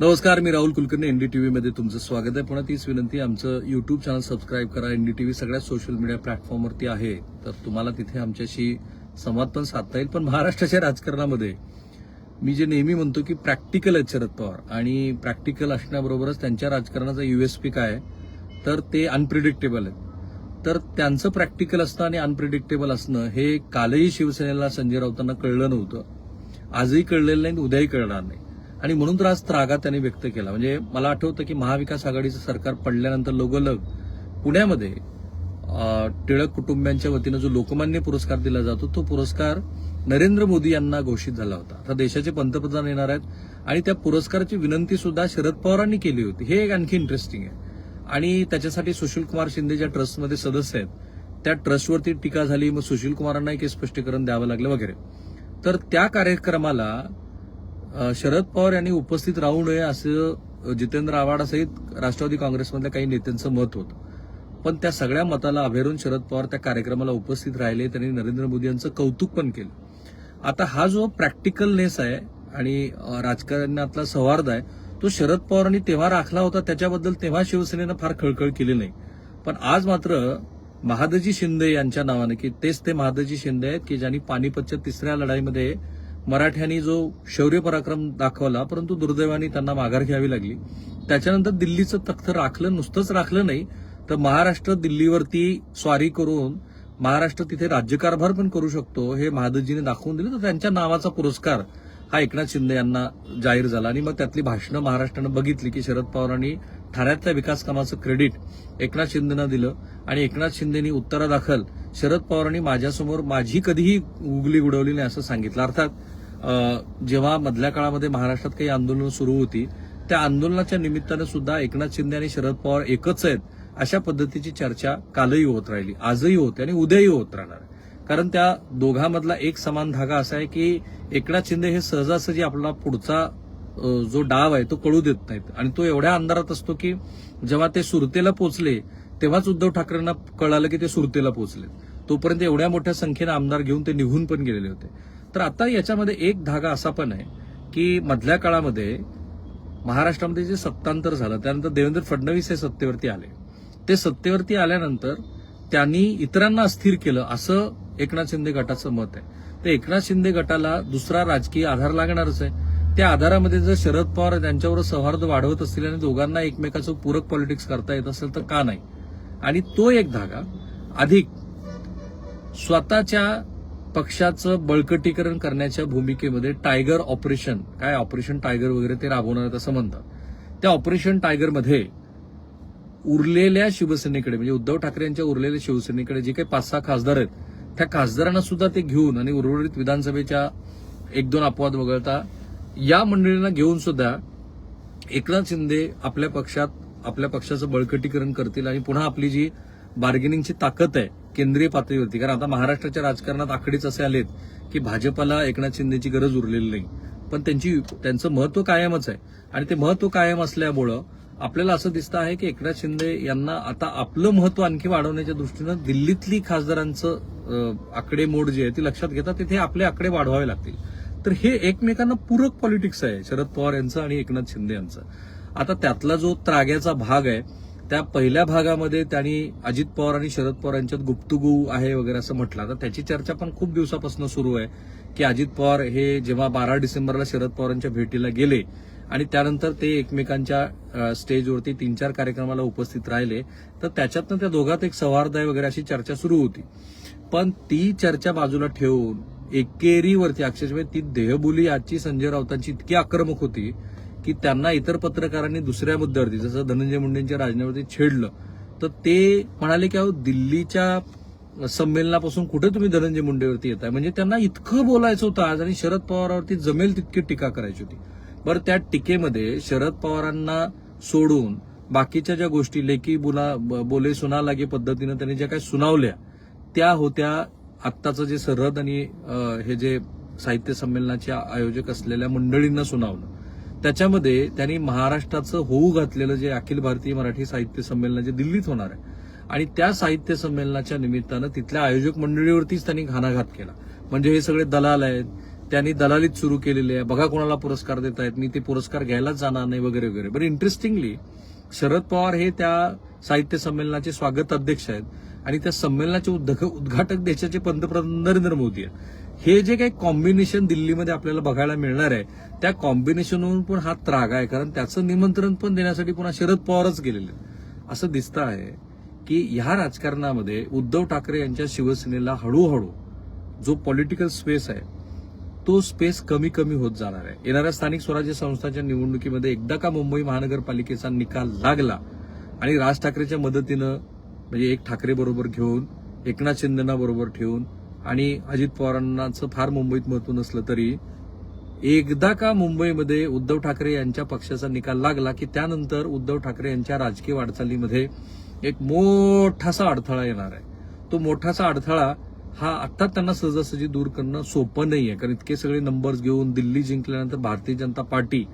नमस्कार मी राहुल कुलकर्णी एनडीटीव्ही मध्ये तुमचं स्वागत आहे. पुन्हा तीच विनंती आमचं युट्यूब चॅनल सबस्क्राईब करा. एनडीटीव्ही सगळ्या सोशल मीडिया प्लॅटफॉर्मवरती आहे. तर तुम्हाला तिथे आमच्याशी संवाद पण साधता येईल. पण महाराष्ट्राच्या राजकारणामध्ये मी जे नेहमी म्हणतो की प्रॅक्टिकल आहेत शरद पवार. आणि प्रॅक्टिकल असण्याबरोबरच त्यांच्या राजकारणाचा युएसपी काय तर ते अनप्रिडिक्टेबल आहेत. तर त्यांचं प्रॅक्टिकल असणं आणि अनप्रिडिक्टेबल असणं हे कालही शिवसेनेला संजय राऊतांना कळलं नव्हतं. आजही कळलेलं नाही उद्याही कळणार नाही. आणि म्हणून तर आज त्रागा त्यांनी व्यक्त केला. म्हणजे मला आठवतं की महाविकास आघाडीचं सरकार पडल्यानंतर लोगलग पुण्यामध्ये टिळक कुटुंबियांच्या वतीनं जो लोकमान्य पुरस्कार दिला जातो तो पुरस्कार नरेंद्र मोदी यांना घोषित झाला होता. आता देशाचे पंतप्रधान येणार आहेत आणि त्या पुरस्काराची विनंती सुद्धा शरद पवारांनी केली होती. हे एक आणखी इंटरेस्टिंग आहे. आणि त्याच्यासाठी सुशील कुमार शिंदे ज्या ट्रस्टमध्ये सदस्य आहेत त्या ट्रस्टवरती टीका झाली. मग सुशील कुमारांना एक स्पष्टीकरण द्यावं लागलं वगैरे. तर त्या कार्यक्रमाला शरद पवार यांनी उपस्थित राहू नये असं जितेंद्र आव्हाडासहित राष्ट्रवादी काँग्रेसमधल्या काही नेत्यांचं मत होतं. पण त्या सगळ्या मताला अभेरून शरद पवार त्या कार्यक्रमाला उपस्थित राहिले त्यांनी नरेंद्र मोदी यांचं कौतुक पण केलं. आता हा जो प्रॅक्टिकलनेस आहे आणि राजकारणातला सौहार्द आहे तो शरद पवारांनी तेव्हा राखला होता त्याच्याबद्दल तेव्हा शिवसेनेनं फार खळखळ केली नाही. पण आज मात्र महादजी शिंदे यांच्या नावाने की तेच ते महादजी शिंदे आहेत की ज्यांनी पानिपतच्या तिसऱ्या लढाईमध्ये मराठ्यांनी जो शौर्य पराक्रम दाखवला परंतु दुर्दैवाने त्यांना माघार घ्यावी लागली. त्याच्यानंतर दिल्लीचं तख्त राखलं नुसतंच राखलं नाही तर महाराष्ट्र दिल्लीवरती स्वारी करून महाराष्ट्र तिथे राज्यकारभार पण करू शकतो हे महादजीने दाखवून दिलं. तर त्यांच्या नावाचा पुरस्कार हा एकनाथ शिंदे यांना जाहीर झाला. आणि मग त्यातली भाषणं महाराष्ट्रानं बघितली की शरद पवारांनी ठाण्यातल्या विकास कामाचं क्रेडिट एकनाथ शिंदेना दिलं. आणि एकनाथ शिंदेनी उत्तरादाखल शरद पवारांनी माझ्यासमोर माझी कधीही उगली उडवली नाही असं सांगितलं. अर्थात जेव्हा मधल्या काळामध्ये महाराष्ट्रात काही आंदोलनं सुरू होती त्या आंदोलनाच्या निमित्तानं सुद्धा एकनाथ शिंदे आणि शरद पवार एकच आहेत अशा पद्धतीची चर्चा कालही होत राहिली आजही होते आणि उद्याही होत राहणार कारण त्या दोघांमधला एक समान धागा असा आहे की एकनाथ शिंदे हे सहजासहजी आपला पुढचा जो डाव आहे तो कळू देत नाहीत. आणि तो एवढ्या अंधारात असतो की जेव्हा ते सुरतेला पोचले तेव्हाच उद्धव ठाकरेंना कळालं की ते सुरतेला पोचले तोपर्यंत एवढ्या मोठ्या संख्येनं आमदार घेऊन ते निघून पण गेलेले होते. तर आता याच्यामध्ये एक धागा असा पण आहे की मधल्या काळामध्ये महाराष्ट्रामध्ये जे सत्तांतर झालं त्यानंतर देवेंद्र फडणवीस हे सत्तेवरती आले. ते सत्तेवरती आल्यानंतर त्यांनी इतरांना अस्थिर केलं असं एकनाथ शिंदे गटाचं मत आहे. तर एकनाथ शिंदे गटाला दुसरा राजकीय आधार लागणारच आहे. त्या आधारामध्ये जर शरद पवार त्यांच्यावर सौहार्द वाढवत असतील आणि दोघांना एकमेकाचं पूरक पॉलिटिक्स करता येत असेल तर का नाही? आणि तो एक धागा अधिक स्वतःच्या पक्षाचं बळकटीकरण करण्याच्या भूमिकेमध्ये टायगर ऑपरेशन काय ऑपरेशन टायगर वगैरे ते राबवणार आहेत असं म्हणतात. त्या ऑपरेशन टायगरमध्ये उरलेल्या शिवसेनेकडे म्हणजे उद्धव ठाकरे यांच्या उरलेल्या शिवसेनेकडे जे काही पाच सहा खासदार आहेत त्या खासदारांना सुद्धा ते घेऊन आणि उर्वरित विधानसभेच्या एक दोन अपवाद वगळता या मंडळींना घेऊन सुद्धा एकनाथ शिंदे आपल्या पक्षात आपल्या पक्षाचं बळकटीकरण करतील आणि पुन्हा आपली जी बार्गेनिंगची ताकद आहे केंद्रीय पातळीवरती कारण आता महाराष्ट्राच्या राजकारणात आखडीच असे आलेत की भाजपला एकनाथ शिंदेची गरज उरलेली नाही. पण त्यांची त्यांचं महत्त्व कायमच आहे. आणि ते महत्त्व कायम असल्यामुळं आपल्याला असं दिसतं आहे की एकनाथ शिंदे यांना आता आपलं महत्त्व आणखी वाढवण्याच्या दृष्टीनं दिल्लीतली खासदारांचं आकडेमोड जी आहे ती लक्षात घेता तिथे आपले आकडे वाढवावे लागतील. तर हे एकमेकांना पूरक पॉलिटिक्स आहे. शरद पवार यांचं आणि एकनाथ शिंदे यांचं. आता त्यातला जो त्राग्याचा भाग आहे त्या पहिल्या भागामध्ये त्यांनी अजित पवार आणि शरद पवार यांच्यात गुप्तगू आहे वगैरे असं म्हटलं. आता त्याची चर्चा पण खूप दिवसापासून सुरू आहे की अजित पवार हे जेव्हा बारा डिसेंबरला शरद पवारांच्या भेटीला गेले आणि त्यानंतर ते एकमेकांच्या स्टेजवरती तीन चार कार्यक्रमाला उपस्थित राहिले तर त्याच्यातनं त्या दोघात एक सौहार्द आहे वगैरे अशी चर्चा सुरू होती. पण ती चर्चा बाजूला ठेवून एकेरीवरती अक्षरशः ती देहबोली आजची संजय राऊतांची इतकी आक्रमक होती की त्यांना इतर पत्रकारांनी दुसऱ्या मुद्द्यावरती जसं धनंजय मुंडेंच्या राजीनाम्यावरती छेडलं तर ते म्हणाले की अहो दिल्लीच्या संमेलनापासून कुठे तुम्ही धनंजय मुंडेवरती येताय? म्हणजे त्यांना इतकं बोलायचं होतं आज आणि शरद पवारावरती जमेल तितकी टीका करायची होती. बरं त्या टीकेमध्ये शरद पवारांना सोडून बाकीच्या ज्या गोष्टी लेखी बुला बोले सुना लागे पद्धतीनं त्यांनी ज्या काही सुनावल्या त्या होत्या आत्ताचं जे सरहद आणि हे जे साहित्य संमेलनाचे आयोजक असलेल्या मंडळींना सुनावलं त्याच्यामध्ये त्यांनी महाराष्ट्राचं होऊ घातलेलं जे अखिल भारतीय मराठी साहित्य संमेलन जे दिल्लीत होणार आहे आणि त्या साहित्य संमेलनाच्या निमित्तानं तिथल्या आयोजक मंडळीवरतीच त्यांनी घाणाघात केला. म्हणजे हे सगळे दलाल आहेत त्यांनी दलालीत सुरू केलेली आहे बघा कोणाला पुरस्कार देत आहेत मी ते पुरस्कार घ्यायलाच जाणार नाही वगैरे वगैरे. बरं इंटरेस्टिंगली शरद पवार हे त्या साहित्य संमेलनाचे स्वागत अध्यक्ष आहेत आणि त्या संमेलनाचे उद्घाटक देशाचे पंतप्रधान नरेंद्र मोदी आहेत. हे जे काही कॉम्बिनेशन दिल्लीमध्ये आपल्याला बघायला मिळणार आहे त्या कॉम्बिनेशनवरून पण हा त्राग आहे कारण त्याचं निमंत्रण पण देण्यासाठी पुन्हा शरद पवारच गेलेले असं दिसतं आहे की ह्या राजकारणामध्ये उद्धव ठाकरे यांच्या शिवसेनेला हळूहळू जो पॉलिटिकल स्पेस आहे तो स्पेस कमी कमी होत जाणार आहे. येणाऱ्या स्थानिक स्वराज्य संस्थांच्या निवडणुकीमध्ये एकदा का मुंबई महानगरपालिकेचा निकाल लागला आणि राज ठाकरेच्या मदतीनं म्हणजे एक ठाकरे बरोबर घेऊन एकनाथ शिंदेना बरोबर ठेवून आणि अजित पवारांनाचं फार मुंबईत महत्त्व नसलं तरी एकदा का मुंबईमध्ये उद्धव ठाकरे यांच्या पक्षाचा निकाल लागला की त्यानंतर उद्धव ठाकरे यांच्या राजकीय वाटचालीमध्ये एक मोठासा अडथळा येणार आहे. तो मोठासा अडथळा हा आत्ताच त्यांना सहजासहजी दूर करणं सोपं नाही आहे कारण इतके सगळे नंबर्स घेऊन दिल्ली जिंकल्यानंतर भारतीय जनता पार्टी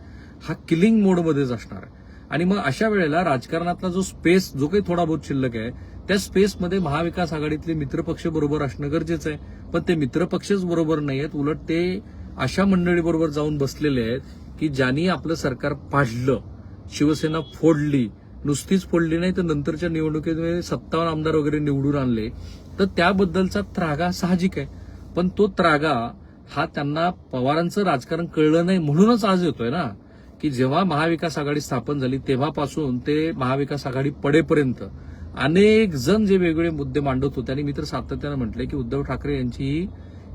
हा किलिंग मोडमध्येच असणार आहे. आणि मग अशा वेळेला राजकारणातला जो स्पेस जो काही थोडा बहुत शिल्लक आहे त्या स्पेसमध्ये महाविकास आघाडीतले मित्रपक्ष बरोबर असणं गरजेचं आहे. पण ते मित्रपक्षच बरोबर नाही आहेत उलट ते अशा मंडळीबरोबर जाऊन बसलेले आहेत की ज्यांनी आपलं सरकार पाडलं शिवसेना फोडली नुसतीच फोडली नाही तर नंतरच्या निवडणुकीमध्ये सत्तावन्न आमदार वगैरे निवडून आणले. तर त्याबद्दलचा त्रागा साहजिक आहे. पण तो त्रागा हा त्यांना पवारांचं राजकारण कळलं नाही म्हणूनच आज येतोय ना. की जेव्हा महाविकास आघाडी स्थापन झाली तेव्हापासून ते महाविकास आघाडी पडेपर्यंत अनेक जण जे वेगवेगळे मुद्दे मांडत होते आणि मी तर सातत्यानं म्हटलंय की उद्धव ठाकरे यांची ही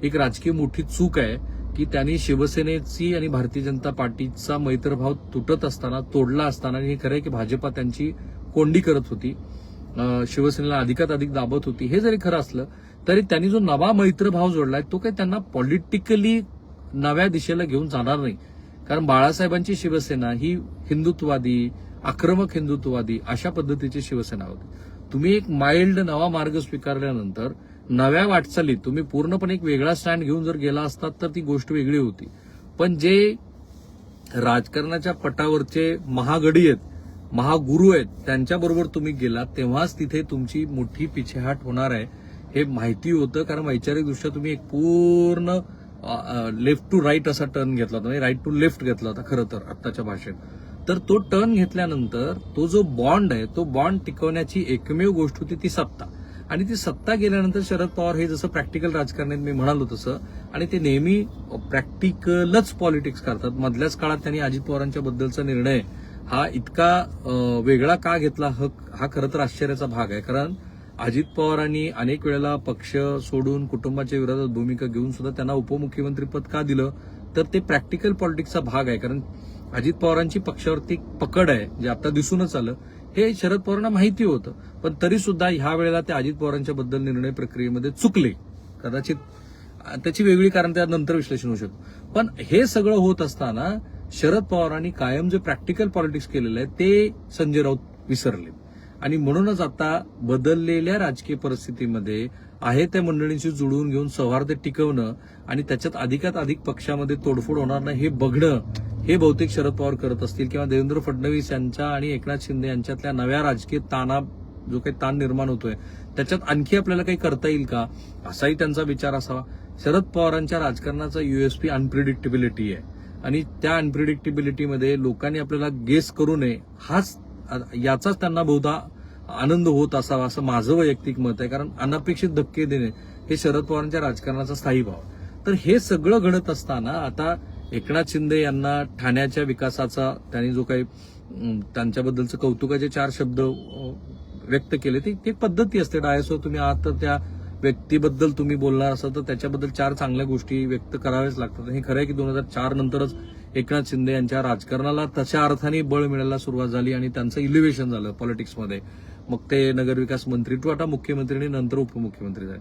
एक राजकीय मोठी चूक आहे की त्यांनी शिवसेनेची आणि भारतीय जनता पार्टीचा मैत्रभाव तुटत असताना तोडला असताना आणि हे खरं आहे की भाजपा त्यांची कोंडी करत होती. शिवसेनेला अधिकात अधिक दाबत होती. हे जरी खरं असलं तरी त्यांनी जो नवा मैत्रभाव जोडलाय तो काही त्यांना पॉलिटिकली नव्या दिशेला घेऊन जाणार नाही. कारण बाळासाहेबांची शिवसेना ही हिंदुत्ववादी आक्रमक हिंदुत्ववादी अशा पद्धतीची शिवसेना होती. तुम्ही एक माइल्ड नवा मार्ग स्वीकारल्यानंतर नव्या वाटचालीत तुम्ही पूर्णपणे एक वेगळा स्टँड घेऊन जर गेला असतात तर ती गोष्ट वेगळी होती. पण जे राजकारणाच्या पटावरचे महागडी आहेत महागुरु आहेत त्यांच्याबरोबर तुम्ही गेलात तेव्हाच तिथे तुमची मोठी पिछेहाट होणार आहे हे माहिती होतं. कारण वैचारिकदृष्ट्या तुम्ही एक पूर्ण लेफ्ट टू राईट असा टर्न घेतला होता राईट टू लेफ्ट घेतला होता खरं तर आत्ताच्या भाषेत. तर तो टर्न घेतल्यानंतर तो जो बॉन्ड आहे तो बॉन्ड टिकवण्याची एकमेव गोष्ट होती ती सत्ता. आणि ती सत्ता गेल्यानंतर शरद पवार हे जसं प्रॅक्टिकल राजकारणात मी म्हणालो तसं आणि ते नेहमी प्रॅक्टिकलच पॉलिटिक्स करतात. मधल्याच काळात त्यांनी अजित पवारांच्या बद्दलचा निर्णय हा इतका वेगळा का घेतला हक हा खरं तर आश्चर्याचा भाग आहे. कारण अजित पवारांनी अनेक वेळेला पक्ष सोडून कुटुंबाच्या विरोधात भूमिका घेऊन सुद्धा त्यांना उपमुख्यमंत्री पद का दिलं? तर ते प्रॅक्टिकल पॉलिटिक्सचा भाग आहे कारण अजित पवारांची पक्षावरती पकड आहे जे आता दिसूनच आलं. हे शरद पवारांना माहिती होतं पण तरी सुद्धा ह्या वेळेला ते अजित पवारांच्या बद्दल निर्णय प्रक्रियेमध्ये चुकले. कदाचित त्याची वेगळी कारण त्यानंतर विश्लेषण होऊ शकतं. पण हे सगळं होत असताना शरद पवारांनी कायम जे प्रॅक्टिकल पॉलिटिक्स केलेलं आहे ते संजय राऊत विसरले. आणि म्हणूनच आता बदललेल्या राजकीय परिस्थितीमध्ये आहे त्या मंडळींशी जुळवून घेऊन सौहार्द टिकवणं आणि त्याच्यात अधिकात अधिक पक्षामध्ये तोडफोड होणार नाही हे बघणं हे बहुतेक शरद पवार करत असतील किंवा देवेंद्र फडणवीस यांच्या आणि एकनाथ शिंदे यांच्यातल्या नव्या राजकीय ताना जो काही ताण निर्माण होतोय त्याच्यात आणखी आपल्याला काही करता येईल का? असाही त्यांचा विचार असावा. शरद पवारांच्या राजकारणाचा युएसपी अनप्रिडिक्टेबिलिटी आहे. आणि त्या अनप्रिडिक्टेबिलिटीमध्ये लोकांनी आपल्याला गेस करू नये हाच याचाच त्यांना बहुधा आनंद होत असावा असं माझं वैयक्तिक मत आहे. कारण अनपेक्षित धक्के देणे हे शरद पवारांच्या राजकारणाचा स्थायी भाव तर हे सगळं घडत असताना आता एकनाथ शिंदे यांना ठाण्याच्या विकासाचा त्यांनी जो काही त्यांच्याबद्दलचं कौतुकाचे चार शब्द व्यक्त केले ते एक पद्धती असते. डायसो हो तुम्ही आहात तर त्या व्यक्तीबद्दल तुम्ही बोलणार असाल तर त्याच्याबद्दल चार चांगल्या गोष्टी व्यक्त कराव्याच लागतात. हे खरं आहे की दोन हजार चार नंतरच एकनाथ शिंदे यांच्या राजकारणाला तशा अर्थाने बळ मिळायला सुरुवात झाली आणि त्यांचं इलिव्हेशन झालं पॉलिटिक्समध्ये मग ते नगरविकास मंत्री टू आता मुख्यमंत्री आणि नंतर उपमुख्यमंत्री झाले.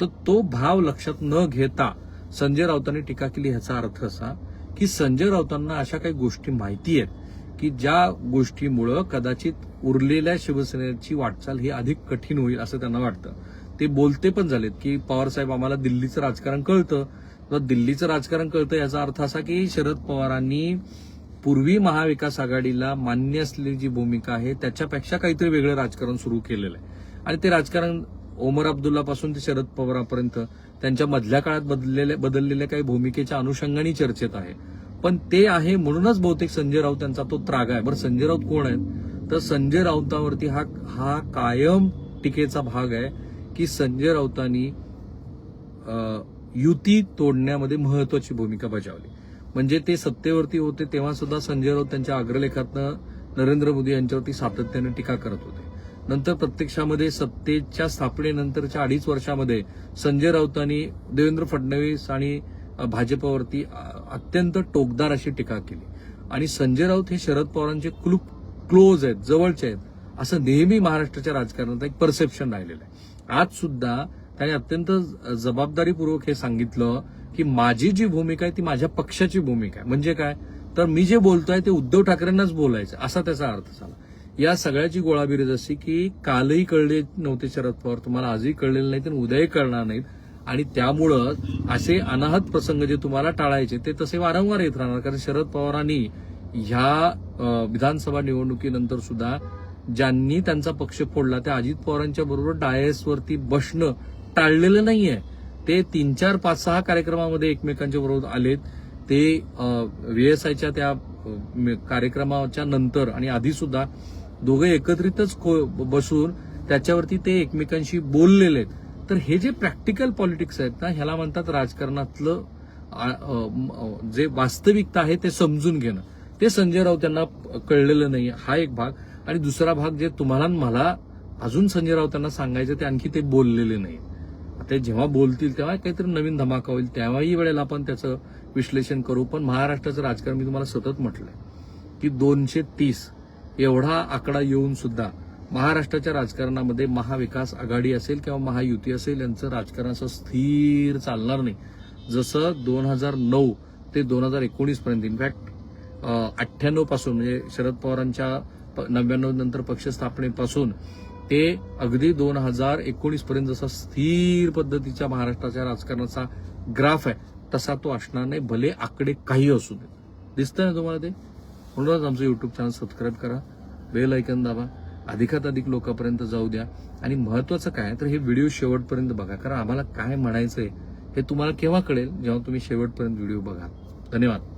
तर तो भाव लक्षात न घेता संजय राऊतांनी टीका केली ह्याचा अर्थ असा की संजय राऊतांना अशा काही गोष्टी माहिती आहेत की ज्या गोष्टीमुळं कदाचित उरलेल्या शिवसेनेची वाटचाल ही अधिक कठीण होईल असं त्यांना वाटतं. ते बोलते पण झालेत की पवार साहेब आम्हाला दिल्लीचं राजकारण कळतं. दिल्लीचं राजकारण कळतं याचा अर्थ असा की शरद पवारांनी पूर्वी महाविकास आघाडीला मान्य असलेली जी भूमिका आहे त्याच्यापेक्षा काहीतरी वेगळं राजकारण सुरू केलेलं आहे. आणि ते राजकारण ओमर अब्दुल्ला पासून ते शरद पवारांपर्यंत त्यांच्या मधल्या काळात बदललेल्या बदललेल्या काही भूमिकेच्या अनुषंगाने चर्चेत आहे. पण ते आहे म्हणूनच बहुतेक संजय राऊत यांचा तो त्राग आहे. बरं संजय राऊत कोण आहेत? तर संजय राऊतावरती हा हा कायम टीकेचा भाग आहे की संजय राऊतांनी युती तोडण्यामध्ये महत्वाची भूमिका बजावली. म्हणजे ते सत्तेवरती होते तेव्हा सुद्धा संजय राऊत त्यांच्या अग्रलेखातनं नरेंद्र मोदी यांच्यावरती सातत्याने टीका करत होते. नंतर प्रत्यक्षामध्ये सत्तेच्या स्थापनेनंतरच्या अडीच वर्षामध्ये संजय राऊतांनी देवेंद्र फडणवीस आणि भाजपावरती भाजपवरती अत्यंत टोकदार अशी टीका केली. आणि संजय राऊत हे शरद पवारांचे क्लूप क्लोज आहेत जवळचे आहेत असं नेहमी महाराष्ट्राच्या राजकारणात एक परसेप्शन राहिलेलं आहे. आज सुद्धा त्याने अत्यंत जबाबदारीपूर्वक हे सांगितलं की माझी जी भूमिका आहे ती माझ्या पक्षाची भूमिका आहे. म्हणजे काय? तर मी जे बोलतोय ते उद्धव ठाकरेंनाच बोलायचं. असा त्याचा अर्थ झाला. या सगळ्याची गोळाबिरीज अशी की कालही कळले नव्हते शरद पवार तुम्हाला आजही कळलेले नाहीत आणि उद्याही कळणार नाहीत. आणि त्यामुळं असे अनाहत प्रसंग जे तुम्हाला टाळायचे ते तसे वारंवार येत राहणार. कारण शरद पवारांनी ह्या विधानसभा निवडणुकीनंतर सुद्धा ज्यांनी त्यांचा पक्ष फोडला त्या अजित पवारांच्या बरोबर डायसवरती बसणं टाळलेलं नाहीये. ते तीन चार पाच सहा कार्यक्रमामध्ये एकमेकांच्या बरोबर आलेत. ते व्हीएसआयच्या त्या कार्यक्रमाच्या नंतर आणि आधी सुद्धा दोघे एकत्रितच खो- बसून त्याच्यावरती ते एकमेकांशी बोललेले आहेत. तर हे जे प्रॅक्टिकल पॉलिटिक्स आहेत ना ह्याला म्हणतात राजकारणातलं जे वास्तविकता आहे ते समजून घेणं. ते संजय राऊत यांना कळलेलं नाही हा एक भाग. आणि दुसरा भाग जे तुम्हाला मला अजून संजय राऊत यांना सांगायचं ते आणखी ते बोललेले नाही ते जेव्हा बोलतील तेव्हा काहीतरी नवीन धमाका होईल. तेव्हाही वेळेला आपण त्याचं विश्लेषण करू. पण महाराष्ट्राचं राजकारण मी तुम्हाला सतत म्हटलंय की दोनशे तीस एवढा आकडा येऊन सुद्धा महाराष्ट्राच्या राजकारणामध्ये महाविकास आघाडी असेल किंवा महायुती असेल यांचं राजकारण असं स्थिर चालणार नाही. जसं दोन हजार नऊ ते दोन हजार एकोणीस पर्यंत इनफॅक्ट अठ्ठ्याण्णवपासून म्हणजे शरद पवारांच्या नव्याण्णव नंतर पक्ष स्थापनेपासून ते अगदी दोन हजार एकोणीस पर्यंत जसा स्थिर पद्धतीच्या महाराष्ट्राच्या राजकारणाचा ग्राफ आहे तसा तो असणार नाही. भले आकडे काही असू देत दिसतंय ना तुम्हाला ते? म्हणूनच आमचं युट्यूब चॅनल सबस्क्राईब करा. बेल ऐकन दाबा. अधिकात अधिक लोकांपर्यंत जाऊ द्या. आणि महत्वाचं काय तर हे व्हिडिओ शेवटपर्यंत बघा. कारण आम्हाला काय म्हणायचंय हे तुम्हाला केव्हा कळेल? जेव्हा तुम्ही शेवटपर्यंत व्हिडिओ बघा. धन्यवाद.